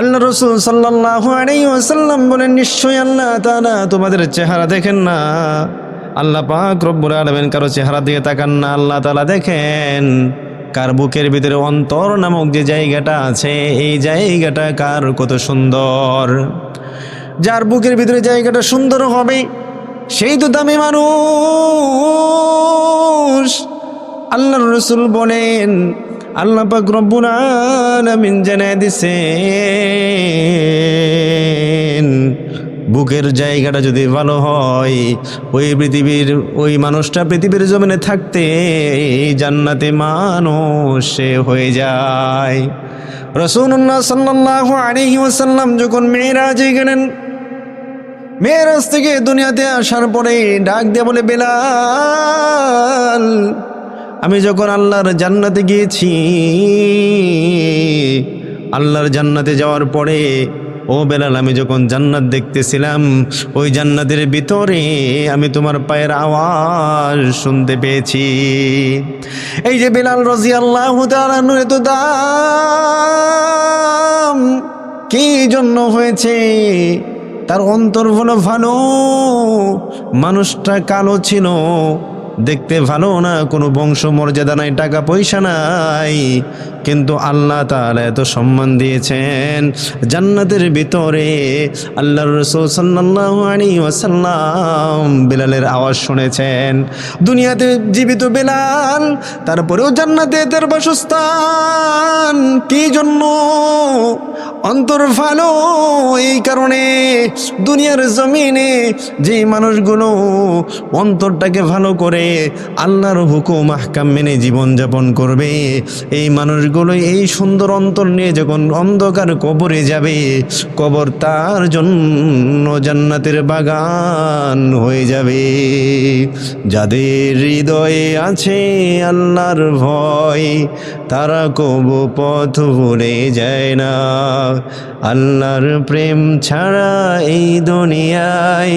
আল্লাহ রসুল সাল্লাহ আলাইসাল্লাম বলেন, নিশ্চয়ই আল্লাহ তাআলা তোমাদের চেহারা দেখেন না। আল্লাহ পাক রব্বুল আলমেন কারও চেহারা দিকে তাকান না। আল্লাহ তালা দেখেন কার বুকের ভিতরে অন্তর নামক যে জায়গাটা আছে, এই জায়গাটা কার কত সুন্দর। যার বুকের ভিতরে জায়গাটা সুন্দর হবে, সেই তো দামি মানুষ। আল্লাহ রসুল বলেন আল্লাহ পাক রব্বুল আলামিন জানায় দিছেন, বুকের জায়গাটা যদি ভালো হয়, ওই পৃথিবীর, ওই মানুষটা পৃথিবীর জমিনে থাকতে জান্নাতে মানুষ সে হয়ে যায়। রসুল্লাহ সাল্লাহ আলহি ওসাল্লাম যখন মেয়েরাজে গেলেন, মেয়েরাজ থেকে দুনিয়াতে আসার পরে ডাক দিয়ে বলে, বেলাল আমি যখন আল্লাহর জান্নাতে গিয়েছি, আল্লাহর জান্নাতে যাওয়ার পরে, ও বেলাল, আমি যখন জান্নাত দেখতেছিলাম, ওই জান্নাতের ভিতরে আমি তোমার পায়ের আওয়াজ শুনতে পেয়েছি। এই যে বেলাল রাজি আল্লাহ কি জন্য হয়েছে? তার অন্তর হলো ভালো মানুষটা কালো ছিল। দেখতে ভালো না, কোনো বংশ মর্যাদা নাই টাকা পয়সা নাই। কিন্তু আল্লাহ তাআলা এত সম্মান দিয়েছেন জান্নাতের ভিতরে। আল্লাহর রসুল সাল্লাল্লাহু আলাইহি ওয়াসাল্লাম বেলালের আওয়াজ শুনেছেন, দুনিয়াতে জীবিত বেলাল, তারপরেও জান্নাতে তার বাসস্থান। কি জন্য? অন্তর ভালো, এই কারণে দুনিয়ার জমিনে যে মানুষগুলো অন্তরটাকে ভালো করে আল্লাহর হুকুম আহকাম মেনে জীবনযাপন করবে। এই মানুষগুলো এই সুন্দর অন্তর নিয়ে যখন অন্ধকার কবরে যাবে, কবর তার জন্য জান্নাতের বাগান হয়ে যাবে। যাদের হৃদয়ে আছে আল্লাহর ভয়, তারা কবু পথ ভুলে যায় না। আল্লাহর প্রেম ছাড়া এই দুনিয়ায়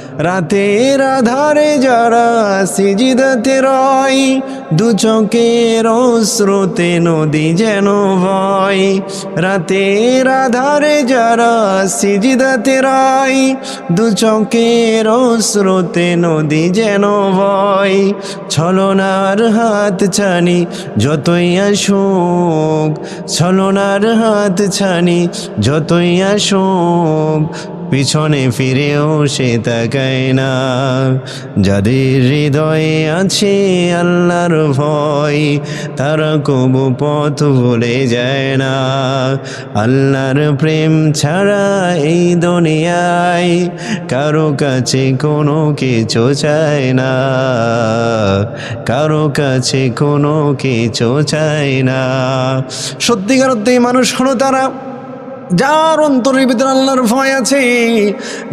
রাতের আধারে যারা সিজিদাতে রয়, দু চোখের স্রোতে নদী যেন ভয় রাতের আধারে যারা সিজিদাতে রয়, দু চোখের স্রোতে নদী যেন ভয় ছলনার হাত ছানি যতই আসুক, ছলনার হাত ছানি যতই আসুক পিছনে ফিরেও সে তাকায় না। যাদের হৃদয়ে আছে আল্লাহর ভয়, তারা কবু পথ ভুলে যায় না। আল্লাহর প্রেম ছাড়া এই দুনিয়ায় কারও কাছে কোনো কিছু চায় না। কারও কাছে কোনো কিছু চায় না। সত্যিকার মানুষ হলো তারা যার অন্তরের ভিতরে আল্লাহর ভয় আছে,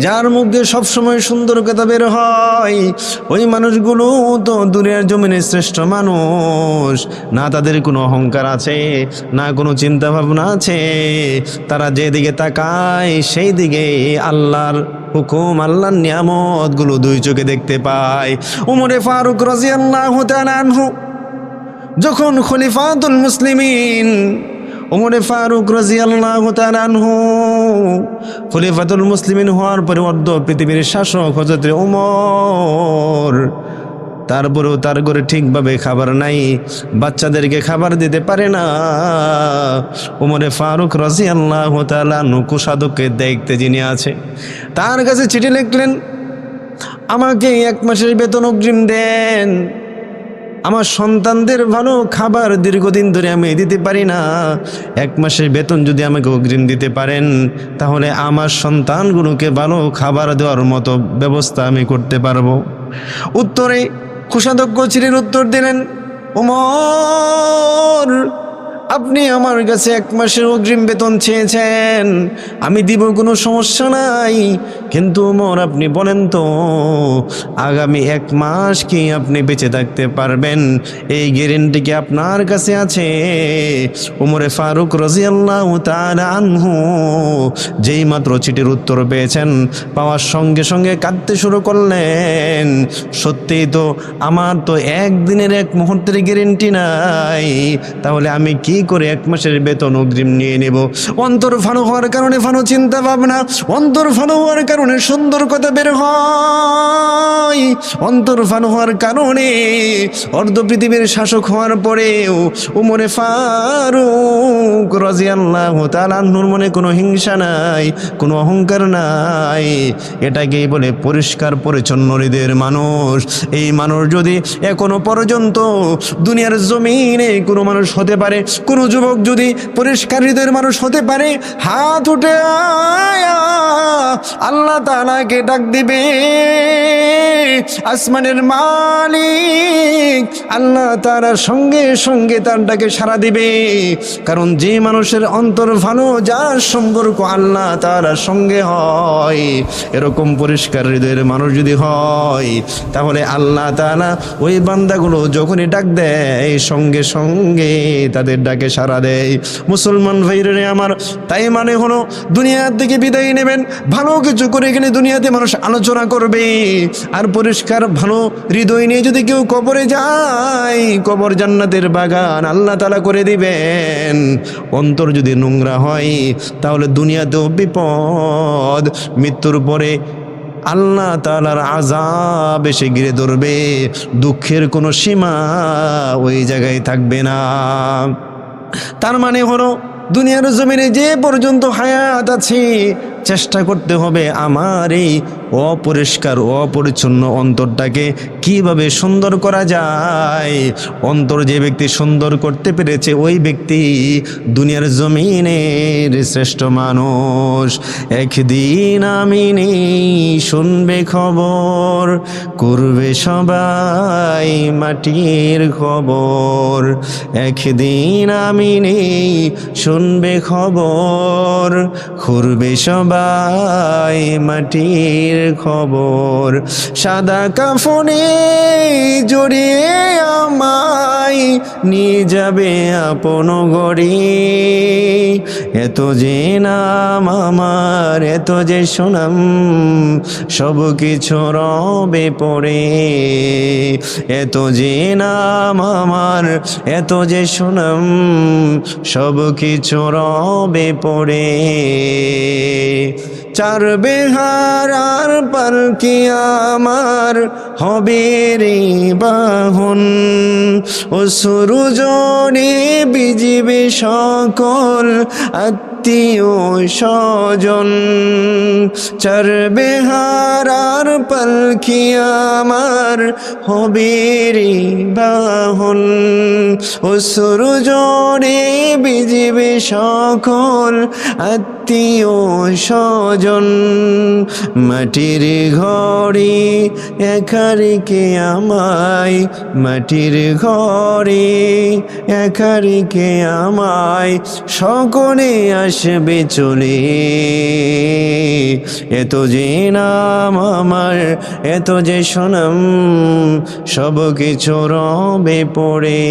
যার মুখ দিয়ে সবসময় সুন্দর কথা বের হয়, ওই মানুষগুলো তো দুনিয়ার জমিনের শ্রেষ্ঠ মানুষ। না তাদের কোনো অহংকার আছে, না কোনো চিন্তা ভাবনা আছে। তারা যেদিকে তাকায় সেই দিকে আল্লাহর হুকুম, আল্লাহর নিয়ামতগুলো দুই চোখে দেখতে পায়। উমরে ফারুক রাজি আল্লাহ আনহু যখন খলিফাতুল মুসলিমিন উমরে ফারুক রাজিয়াল্লাহ আনহু খলিফাতুল মুসলিমিন হওয়ার পরে অর্ধ পৃথিবীর শাসক হজরতে উমর। তারপরেও তার ঘরে ঠিকভাবে খাবার নাই, বাচ্চাদেরকে খাবার দিতে পারে না। উমরে ফারুক রাজি আল্লাহ কুসাদককে দেখতে যিনি আছে, তার কাছে চিঠি লিখলেন, আমাকে এক মাসের বেতন অগ্রিম দেন। আমার সন্তানদের ভালো খাবার দীর্ঘদিন ধরে আমি দিতে পারি না। এক মাসের বেতন যদি আমাকে অগ্রিম দিতে পারেন, তাহলে আমার সন্তানগুলোকে ভালো খাবার দেওয়ার মতো ব্যবস্থা আমি করতে পারব। উত্তরে কুষাধ্যক্ষ ছিলেন উত্তর দিলেন, ওমর, আপনি আমার কাছে এক মাসের অগ্রিম বেতন চেয়েছেন। আমি দিব কোনো সমস্যা নাই। কিন্তু ওমর, আপনি বলেন তো, আগামী এক মাস কি আপনি বেঁচে থাকতে পারবেন? এই গ্যারেন্টি কি আপনার কাছে আছে? উমরে ফারুক রাজিয়াল্লাহ তাআলা আনহু যেই মাত্র চিঠির উত্তর পেয়েছেন, পাওয়ার সঙ্গে সঙ্গে কাঁদতে শুরু করলেন। সত্যিই তো আমার তো একদিনের এক মুহূর্তের গ্যারেন্টি নাই। তাহলে আমি কি করে এক মাসের বেতন অগ্রিম নিয়ে নেব? অন্তর ফানো হওয়ার কারণে ফানো চিন্তা ভাবনা, অন্তর ফানো হওয়ার কারণে সুন্দর কথা বের হয়। অন্তর ফানো হওয়ার কারণে অর্ধ পৃথিবীর শাসক হওয়ার পরেও উমরে ফারুক রাজিয়াল্লাহ তালান্নুর মনে কোনো হিংসা নাই কোনো অহংকার নাই। এটাকেই বলে পরিষ্কার পরিচ্ছন্ন হৃদয়ের মানুষ। এই মানুষ যদি এখনও পর্যন্ত দুনিয়ার জমিনে কোনো মানুষ হতে পারে কোনো যুবক যদি পরিষ্কার হৃদয়ের মানুষ হতে পারে হাত উঠে আয়া, আল্লাহ তালাকে ডাক দিবে। আসমানের মালিক আল্লাহ তারার সঙ্গে সঙ্গে তার ডাকে সাড়া দিবে। কারণ যে মানুষের অন্তর ভালো, যার সম্পর্ক আল্লাহ তারার সঙ্গে হয়, এরকম পরিষ্কার হৃদয়ের মানুষ যদি হয়, তাহলে আল্লাহ তালা ওই বান্দাগুলো যখনই ডাক দেয়, সঙ্গে সঙ্গে তাদের ডাকে সাড়া দেয়। মুসলমান ভাইরে আমার, তাই মানে হলো, দুনিয়ার থেকে বিদায় নেবেন, ভালো কিছু করে এখানে দুনিয়াতে মানুষ আলোচনা করবে আর পরিষ্কার ভালো হৃদয় নিয়ে যদি কেউ কবরে যায়, কবর জান্নাতের বাগান আল্লাহ তালা করে দিবেন। অন্তর যদি নোংরা হয়, তাহলে দুনিয়াতেও বিপদ। মৃত্যুর পরে আল্লাহ তালার আজাব এসে ঘিরে ধরবে। দুঃখের কোনো সীমা ওই জায়গায় থাকবে না। তার মানে হলো, দুনিয়ার জমিনে যে পর্যন্ত হায়াত আছে চেষ্টা করতে হবে আমার এই অপরিষ্কার, অপরিচ্ছন্ন অন্তরটাকে কীভাবে সুন্দর করা যায়? অন্তর যে ব্যক্তি সুন্দর করতে পেরেছে, ওই ব্যক্তি দুনিয়ার জমিনের শ্রেষ্ঠ মানুষ। একদিন আমি নেই শুনবে খবর, করবে সবাই মাটির খবর। একদিন আমি নেই শুনবে খবর খুরবে সবাই মাটির খবর। সাদা কাফনে জড়িয়ে আমায় নিয়ে যাবে আপন গড়ি এত যে নাম আমার, এত যে সুনাম, সব কিছু রবে পড়ে। এত যে নাম আমার, এত যে সুনাম, সব কিছু রবে পড়ে। চার বেহার আর পালকি আমার? হবে রে বাহন। ও সুরুজনে বিজিবে সকল আত্মীয় স্বজন চার বেহার আর পালকি আমার হবে রে বাহন। ও সুরজনে বিজিবে সকল আত্মীয় স্বজন, মাটির ঘরে একারিকে আমায়? মাটির ঘরে একারিকে আমায়? সকলে আসবে চলে। এত যে নাম আমার, এত যে সোনাম, সব কিছু রবে পড়ে।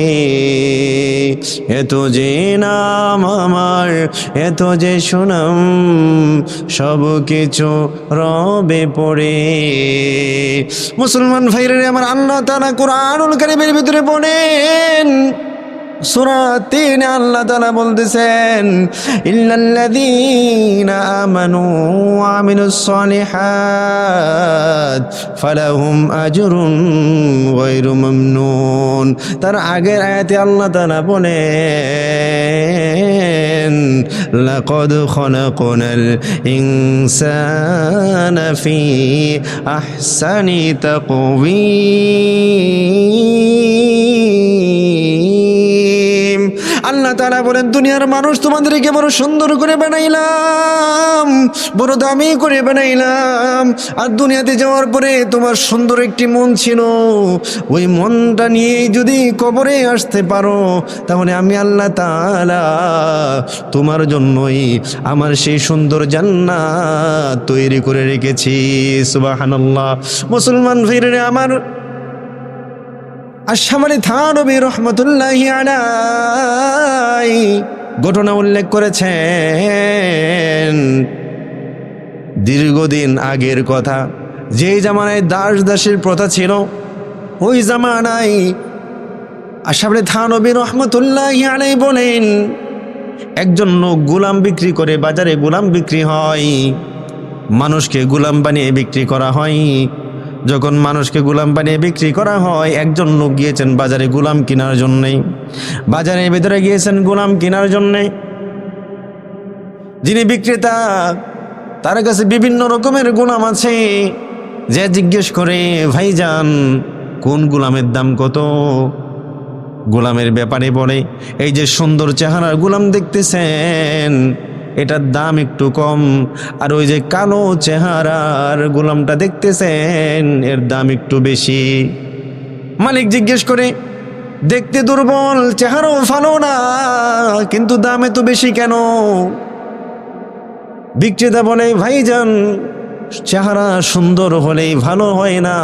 এত যে নাম আমার, এত যে সোনাম, সব কিছু রবে পড়ে। মুসলমান ভাইরে আমার আল্লাহ তালা কোরআনুল কারিমের ভিতরে পড়েন সুরা তিন, আল্লাহ তালা বলতেছেন, ইল্লাল্লাযীনা আমানু ওয়া আমিলুস সালিহাত, ফালাহুম আজরুন গায়রু মামনুন। তার আগের আয়াতে আল্লাহ তালা বলেন, লাকাদ খলাকনাল ইনসানা ফি আহসানি তাকওয়িম। আল্লাহ বলেন, দুনিয়ার মানুষ তোমাদেরকে বড় সুন্দর করে বানাইলাম, বড় দামি করে বানাইলাম। আর দুনিয়াতে যাওয়ার পরে তোমার সুন্দর একটি মন ছিল। ওই মনটা নিয়ে যদি কবরে আসতে পারো, তাহলে আমি আল্লাহ তাআলা তোমার জন্যই আমার সেই সুন্দর জান্নাত তৈরি করে রেখেছি। সুবহানাল্লাহ। মুসলমান ফিরে আমার আশামারি থানবী রহমতুল্লাহি ঘটনা উল্লেখ করেছেন। দীর্ঘদিন আগের কথা। যেই জামানায় দাস দাসের প্রথা ছিল, ওই জামানায় আশাবরে থানবী রহমতুল্লাহি আলাই বলেন, একজন লোক গোলাম বিক্রি করে বাজারে গোলাম বিক্রি হয়, মানুষকে গোলাম বানিয়ে বিক্রি করা হয়। যখন মানুষকে গোলাম বানিয়ে বিক্রি করা হয়, একজন লোক গিয়েছেন বাজারে গোলাম কেনার জন্যে। বাজারের ভেতরে গিয়েছেন গোলাম কেনার জন্যে। যিনি বিক্রেতা, তার কাছে বিভিন্ন রকমের গোলাম আছে। যে জিজ্ঞেস করে, ভাইজান, কোন গোলামের দাম কত? গোলামের ব্যাপারে বলে, এই যে সুন্দর চেহারার গোলাম দেখতেছেন। এটার দাম একটু কম। আর ওই যে কালো চেহারার গোলামটা দেখতেছেন, এর দাম একটু বেশি। মালিক জিজ্ঞেস করে, দেখতে দুর্বল, চেহারাও ভালো না, কিন্তু দাম এত বেশি কেন? বিক্রেতা বলে, ভাইজান, চেহারা সুন্দর হলেই ভালো হয় না।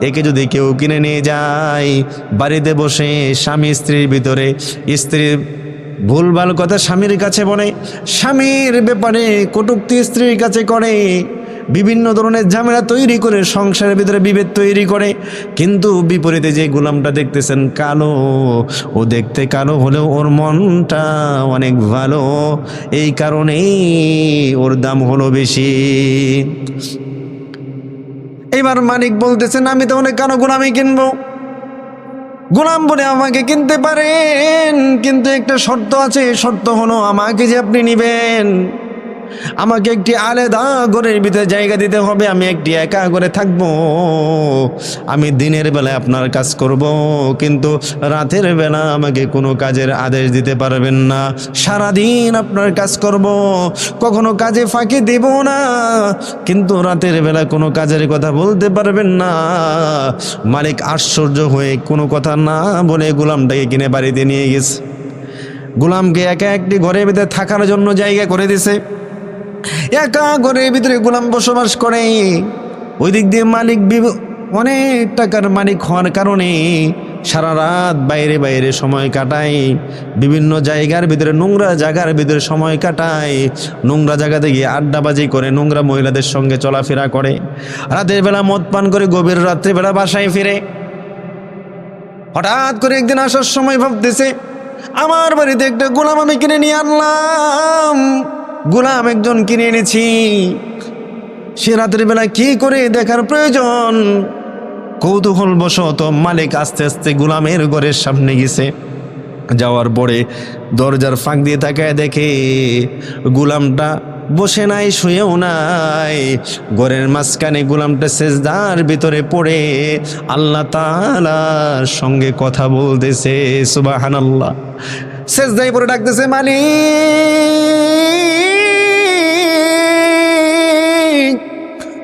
একে যদি কেউ কিনে নিয়ে যায়, বাড়িতে বসে স্বামী স্ত্রীর ভিতরে স্ত্রীর ভুলভাল কথা স্বামীর কাছে বলে স্বামীর ব্যাপারে কটুক্তি স্ত্রীর কাছে করে, বিভিন্ন ধরনের ঝামেলা তৈরি করে, সংসারের ভিতরে বিভেদ তৈরি করে, কিন্তু বিপরীতে যে গোলামটা দেখতেছেন কালো, ও দেখতে কালো হলেও ওর মনটা অনেক ভালো, এই কারণেই ওর দাম হলো বেশি। এবার মালিক বলতেছেন, আমি তো অনেক কালো গোলামি কিনবো। গোলাম বলে আমাকে কিনতে পারেন। কিন্তু একটা শর্ত আছে, শর্ত হলো আমাকে যে আপনি নিবেন। আমাকে একটি আলাদা ঘরের ভিতরে জায়গা দিতে হবে, আমি একটি একা করে থাকব। আমি দিনের বেলায় আপনার কাজ করব, কিন্তু রাতের বেলা আমাকে কোনো কাজের আদেশ দিতে পারবেন না। সারাদিন আপনার কাজ করব, কখনো কাজে ফাঁকি দেব না, কিন্তু রাতের বেলা কোনো কাজের কথা বলতে পারবেন না। মালিক আশ্চর্য হয়ে কোনো কথা না বলে গোলামটাকে কিনে বাড়িতে নিয়ে গেছে। গোলামকে একা একটি ঘরের ভিতরে থাকার জন্য জায়গা করে দিছে। একা ঘরের ভিতরে গোলাম বসবাস করে। ওই দিক দিয়ে মালিক অনেক টাকার মালিক হওয়ার কারণে সারা রাত বাইরে বাইরে সময় কাটায়। বিভিন্ন জায়গার ভিতরে, নোংরা জায়গার ভিতরে সময় কাটায়। নোংরা জায়গাতে গিয়ে আড্ডাবাজি করে, নোংরা মহিলাদের সঙ্গে চলাফেরা করে। রাতের বেলা মদ পান করে, গভীর রাত্রিবেলা বাসায় ফিরে। হঠাৎ করে একদিন আসার সময় ভাবতেছে, আমার বাড়িতে একটা গোলাম আমি কিনে নিয়ে আনলাম। গোলাম একজন কিনে এনেছি। সে রাতের বেলা কি করে দেখার প্রয়োজন? কৌতূহল বশত মালিক আস্তে আস্তে গোলামের ঘরের সামনে গেছে। যাওয়ার পরে দরজার ফাঁক দিয়ে তাকায় দেখে গোলামটা বসে নাই, শুয়েও নাই। ঘরের মাঝখানে গোলামটা সেজদার ভিতরে পড়ে। আল্লাহ তালার সঙ্গে কথা বলতেছে সুবাহান আল্লাহ সেজদাই পরে ডাকতেছে মালিক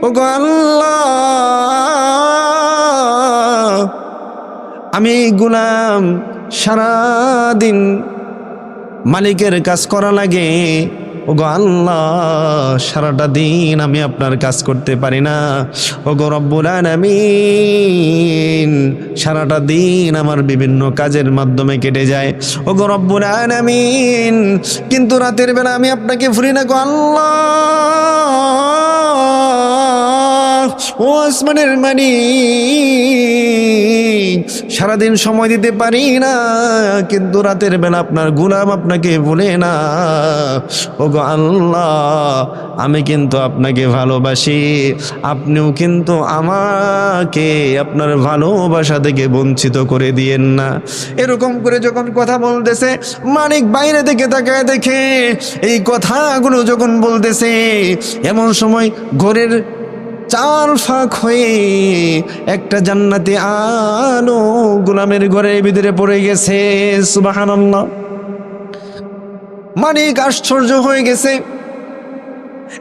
ও আমি গুলাম সারাদিন মালিকের কাজ করা লাগে ও গো আল্লাহ, সারাটা দিন আমি আপনার কাজ করতে পারি না। ও গো রব্বুল আলামিন, সারাটা দিন আমার বিভিন্ন কাজের মাধ্যমে কেটে যায়। ও গো রব্বুল আলামিন, কিন্তু রাতের বেলা আমি আপনাকে ফুরি না গো আল্লাহ। ও আসমানের মানি। সারাদিন সময় দিতে পারি না, কিন্তু রাতের বেলা আপনার গুলাম আপনাকে ভুলে না। ও গো আল্লাহ, আমি কিন্তু আপনাকে ভালোবাসি। আপনিও কিন্তু আমাকে আপনার ভালোবাসা থেকে বঞ্চিত করে দিয়েন না। এরকম করে যখন কথা বলতেছে মানিক বাইরে থেকে তাকায় দেখে, এই কথাগুলো যখন বলতেছে, এমন সময় ঘরের চার ফাঁক হয়ে একটা জান্নাতে আলো গোলামের ঘরের ভিতরে পড়ে গেছে সুবাহান মানিক আশ্চর্য হয়ে গেছে।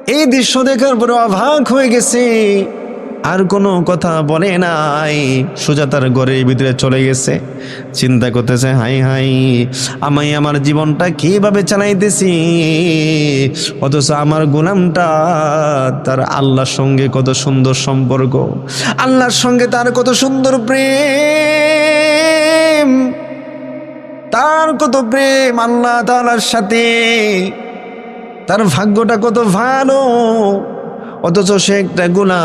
এই দৃশ্য দেখার পরে অভাগ হয়ে গেছে। আর কোনো কথা বলে নাই। সোজা তার ঘরের ভিতরে চলে গেছে। চিন্তা করতেছে, হাই হাই, আমি আমার জীবনটা কীভাবে চালাইতেছি? অথচ আমার গোলামটা তার আল্লাহর সঙ্গে কত সুন্দর সম্পর্ক। আল্লাহর সঙ্গে তার কত সুন্দর প্রেম। তার কত প্রেম আল্লাহ তালার সাথে। তার ভাগ্যটা কত ভালো। অথচ সে একটা গোলাম।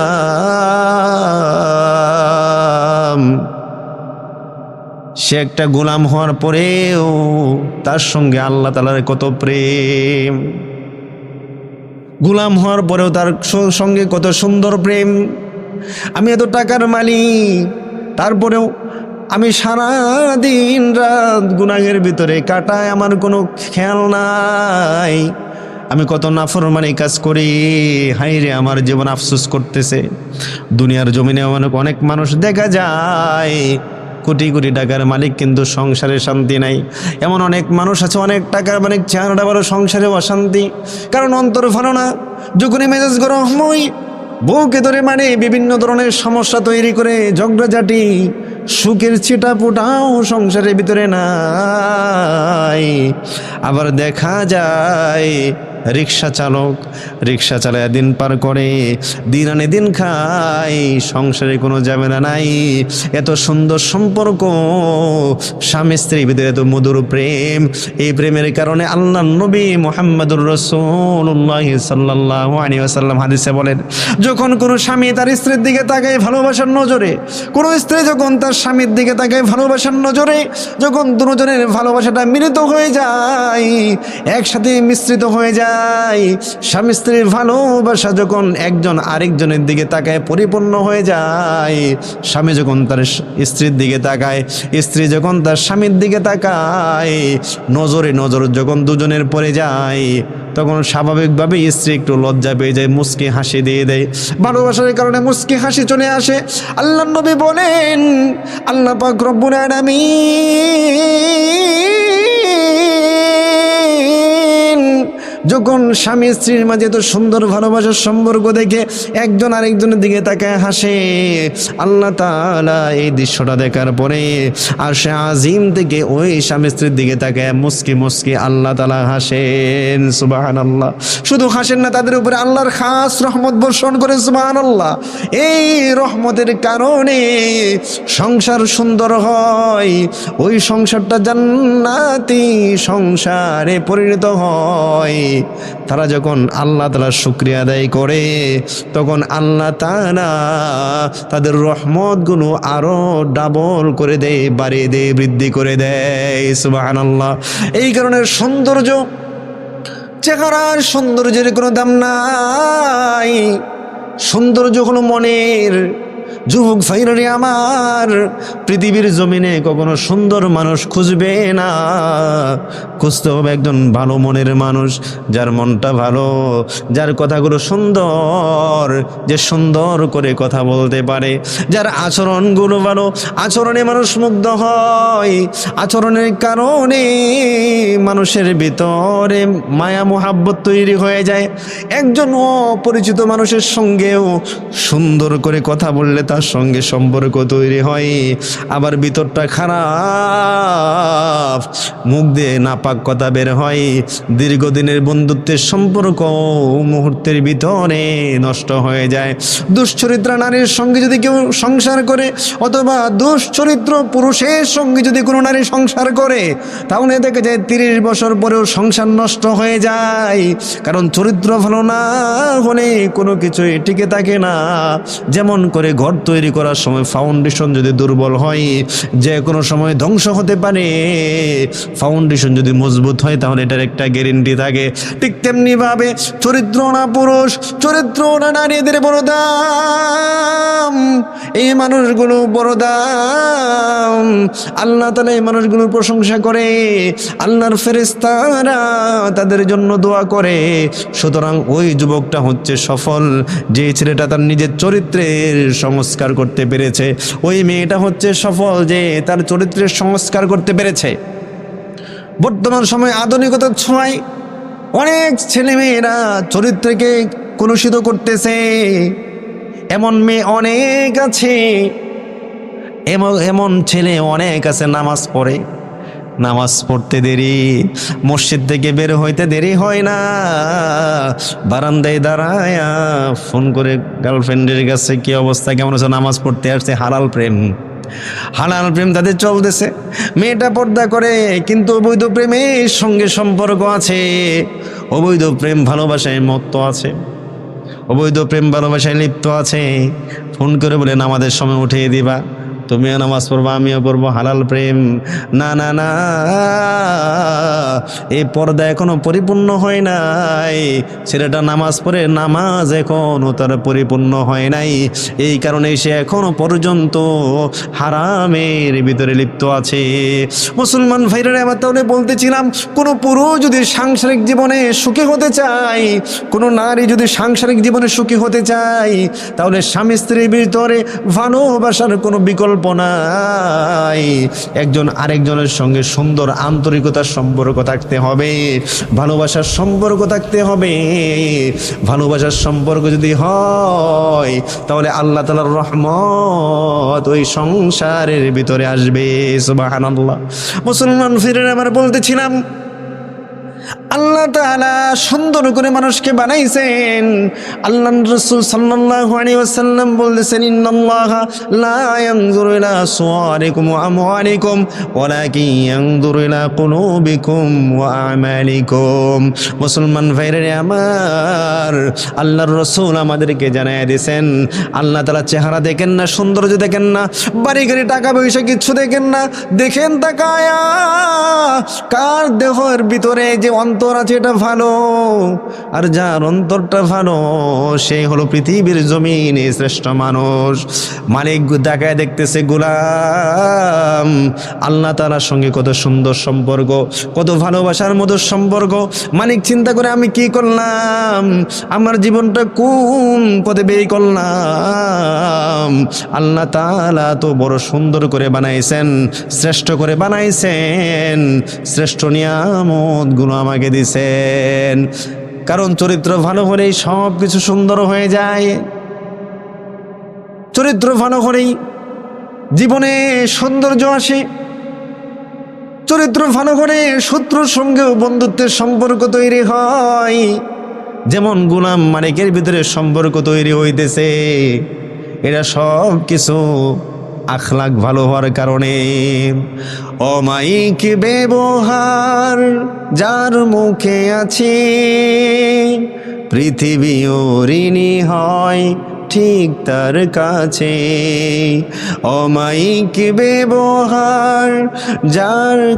সে একটা গোলাম হওয়ার পরেও তার সঙ্গে আল্লাহ তালার কত প্রেম। গোলাম হওয়ার পরেও তার সঙ্গে কত সুন্দর প্রেম। আমি এত টাকার মালিক, তারপরেও আমি সারা দিন রাত গুনাহের ভিতরে কাটায় আমার কোনো খেয়াল নাই। আমি কত নাফরমানি কাজ করি। হাই রে, আমার জীবন আফসোস করতেছে। দুনিয়ার জমিনে অনেক অনেক মানুষ দেখা যায়। কোটি কোটি টাকার মালিক কিন্তু সংসারে শান্তি নাই। এমন অনেক মানুষ আছে, অনেক টাকার মালিক চেহারাটা বড় সংসারে অশান্তি। কারণ অন্তর ভালো না। যখনই মেজাজ গরম হয়, বউকে ধরে মানে বিভিন্ন ধরনের সমস্যা তৈরি করে ঝগড়াঝাটি, সুখের ছিটা ফুটাও সংসারের ভিতরে নাই। আবার দেখা যায় রিক্সা চালক, রিক্সা চালায় দিন পার করে দিন আনে দিন খায়, সংসারে কোনো ঝামেলা নাই। এত সুন্দর সম্পর্ক, স্বামী স্ত্রীর ভিতরে এত মধুর প্রেম। এই প্রেমের কারণে আল্লাহ নবী মোহাম্মদুর রসুল্লাহ সাল্লাহ আলী আসাল্লাম হাদিসে বলেন, যখন কোনো স্বামী তার স্ত্রীর দিকে তাকায় ভালোবাসার নজরে, কোনো স্ত্রী যখন তার স্বামীর দিকে তাকায় ভালোবাসার নজরে, যখন দুজনের ভালোবাসাটা মিলিত হয়ে যায়, একসাথে মিশ্রিত হয়ে যায় স্বামী স্ত্রীর ভালোবাসা যখন একজন আরেকজনের দিকে তাকায়, পরিপূর্ণ হয়ে যায়। স্বামী যখন তার স্ত্রীর দিকে তাকায়, স্ত্রী যখন তার স্বামীর দিকে তাকায়, নজরে নজর যখন দুজনের পরে যায়, তখন স্বাভাবিকভাবে স্ত্রী একটু লজ্জা পেয়ে যায় মুস্কি হাসি দিয়ে দেয়। ভালোবাসার কারণে মুস্কি হাসি চলে আসে। আল্লাহ নবী বলেন, আল্লাহ পাক রব্বুল আলামিন যখন স্বামী স্ত্রীর মাঝে এত সুন্দর ভালোবাসার সম্পর্ক দেখে একজন আরেকজনের দিকে তাকায় হাসে, আল্লাহ তাআলা এই দৃশ্যটা দেখার পরে আর সে আজিম থেকে ওই স্বামী স্ত্রীর দিকে তাকায়, মুস্কি মুস্কি আল্লাহ তাআলা হাসেন, সুবহানাল্লাহ। শুধু হাসেন না, তাদের উপরে আল্লাহর খাস রহমত বর্ষণ করে, সুবহানাল্লাহ। এই রহমতের কারণে সংসার সুন্দর হয়, ওই সংসারটা জান্নাতি সংসারে পরিণত হয়। তারা যখন আল্লাহ তালার শুক্রিয়া আদায় করে, তখন আল্লাহ তালা তাদের রহমতগুলো আরও ডাবল করে দেয়, বাড়িয়ে দেয়, বৃদ্ধি করে দেয়। সুবাহান আল্লাহ এই কারণে সৌন্দর্য, চেহারার সৌন্দর্যের কোনো দাম নাই। সৌন্দর্য কোনো মনের যুবক ভাইরে আমার, পৃথিবীর জমিনে কখনো সুন্দর মানুষ খুঁজবে না। খুঁজতে হবে একজন ভালো মনের মানুষ, যার মনটা ভালো, যার কথাগুলো সুন্দর, যে সুন্দর করে কথা বলতে পারে, যার আচরণগুলো ভালো। আচরণে মানুষ মুগ্ধ হয়, আচরণের কারণে মানুষের ভিতরে মায়া, মোহাব্বত তৈরি হয়ে যায়। একজন অপরিচিত মানুষের সঙ্গেও সুন্দর করে কথা বললে তার সঙ্গে সম্পর্ক তৈরি হয়। আবার ভিতরটা খারাপ। মুখ দিয়ে নাপাক কথা বের হয়। দীর্ঘদিনের বন্ধুত্বের সম্পর্ক মুহূর্তের ভিতরে নষ্ট হয়ে যায়। দুশ্চরিত্রা নারীর সঙ্গে যদি কেউ সংসার করে অথবা দুশ্চরিত্র পুরুষের সঙ্গে যদি কোনো নারী সংসার করে, তাহলে দেখা যায় তিরিশ বছর পরেও সংসার নষ্ট হয়ে যায়। কারণ চরিত্র ভালো না হলে কোনো কিছুই টিকে থাকে না। যেমন করে ঘর তৈরি করার সময় ফাউন্ডেশন যদি দুর্বল হয়, যে কোনো সময় ধ্বংস হতে পারে। ফাউন্ডেশন যদি মজবুত হয়, তাহলে এটার একটা গ্যারেন্টি থাকে। ঠিক তেমনি ভাবে চরিত্র না পুরুষ, চরিত্র না নারীদের বড় দাম। এই মানুষগুলো বড় দাম। আল্লাহ তালা এই মানুষগুলোর প্রশংসা করে। আল্লাহর ফেরেস্তারা তাদের জন্য দোয়া করে। সুতরাং ওই যুবকটা হচ্ছে সফল। যে ছেলেটা তার নিজের চরিত্রের সংস্কার করতে পেরেছে। ওই মেয়েটা হচ্ছে সফল যে তার চরিত্রের সংস্কার করতে পেরেছে। বর্তমান সময়ে আধুনিকতার ছোঁয়ায় অনেক ছেলেমেয়েরা চরিত্রকে কলুষিত করতেছে। এমন মেয়ে অনেক আছে। এমন এমন ছেলে অনেক আছে, নামাজ পড়ে। নামাজ পড়তে দেরি, মসজিদ থেকে বের হইতে দেরি হয় না। বারান্দায় দাঁড়ায় ফোন করে গার্লফ্রেন্ডের কাছে, কি অবস্থা? কেমন আছে? নামাজ পড়তে আসছে? হালাল প্রেম? হালাল প্রেম তাদের চলতেছে। মেয়েটা পর্দা করে, কিন্তু অবৈধ প্রেমের সঙ্গে সম্পর্ক আছে। অবৈধ প্রেম ভালোবাসায় মত্ত আছে। অবৈধ প্রেম ভালোবাসায় লিপ্ত আছে। ফোন করে বলেন আমাদের সময় উঠিয়ে দিবা। তুমিও নামাজ পড়ব, আমিও পড়ব, হালাল প্রেম। না না না, এই পর্দা এখনও পরিপূর্ণ হয় নাই। ছেলেটা নামাজ পড়ে নামাজ এখনও তার পরিপূর্ণ হয় নাই। এই কারণে সে এখনও পর্যন্ত হারামের ভিতরে লিপ্ত আছে। মুসলমান ভাইরা আমার তাহলে বলতেছিলাম, কোনো পুরুষ যদি সাংসারিক জীবনে সুখী হতে চায়, কোনো নারী যদি সাংসারিক জীবনে সুখী হতে চায়, তাহলে স্বামী স্ত্রীর ভিতরে ভালোবাসার কোনো বিকল্প নাই একজন আরেকজনের সঙ্গে সুন্দর আন্তরিকতার সম্পর্ক থাকতে হবে, ভালোবাসার সম্পর্ক থাকতে হবে। ভালোবাসার সম্পর্ক যদি হয়, তাহলে আল্লাহ তালার রহমত ওই সংসারের ভিতরে আসবে সুবাহান মুসলমান ফিরে আমার বলতেছিলাম আল্লাহ তাআলা সুন্দর করে মানুষকে বানাইছেন। আল্লাহ রসুল সাল্লাল্লাহু আলাইহি ওয়াসাল্লাম বলতেছেন মুসলমান ভাইরে আমার, আল্লাহর রসুল আমাদেরকে জানায় দিয়েছেন, আল্লাহ তাআলা চেহারা দেখেন না, সৌন্দর্য দেখেন না বাড়ি গাড়ি টাকা পয়সা কিচ্ছু দেখেন না, দেখেন তাকায়া, কার দেহের ভিতরে যে অন্তর আছে এটা ভালো, আর যার অন্তরটা ভালো, সে হলো পৃথিবীর জমিনে শ্রেষ্ঠ মানুষ। মালিক দেখায় দেখতেছে গোলাম। আল্লাহ তালার সঙ্গে কত সুন্দর সম্পর্ক, কত ভালোবাসার মতো সম্পর্ক। মালিক চিন্তা করে, আমি কি করলাম? আমার জীবনটা কোন পথে বের করলাম? আল্লাহ তালা তো বড় সুন্দর করে বানাইছেন, শ্রেষ্ঠ করে বানাইছেন। শ্রেষ্ঠ নিয়ামতগুলো আমাকে দিছেন। কারণ চরিত্র ভালো হলেই সব কিছু সুন্দর হয়ে যায়। চরিত্র ভালো হলেই জীবনে সৌন্দর্য আসে। চরিত্র ভালো করে শত্রুর সঙ্গেও বন্ধুত্বের সম্পর্ক তৈরি হয়। যেমন গুলাম মালিকের ভিতরে সম্পর্ক তৈরি হইতেছে। এরা সব কিছু আখলাক ভালো হওয়ার কারণে অমায়িক ব্যবহার যার মুখে আছে পৃথিবী ঋণী হয় ঠিক তার কাছে। অমায়িক ব্যবহার যার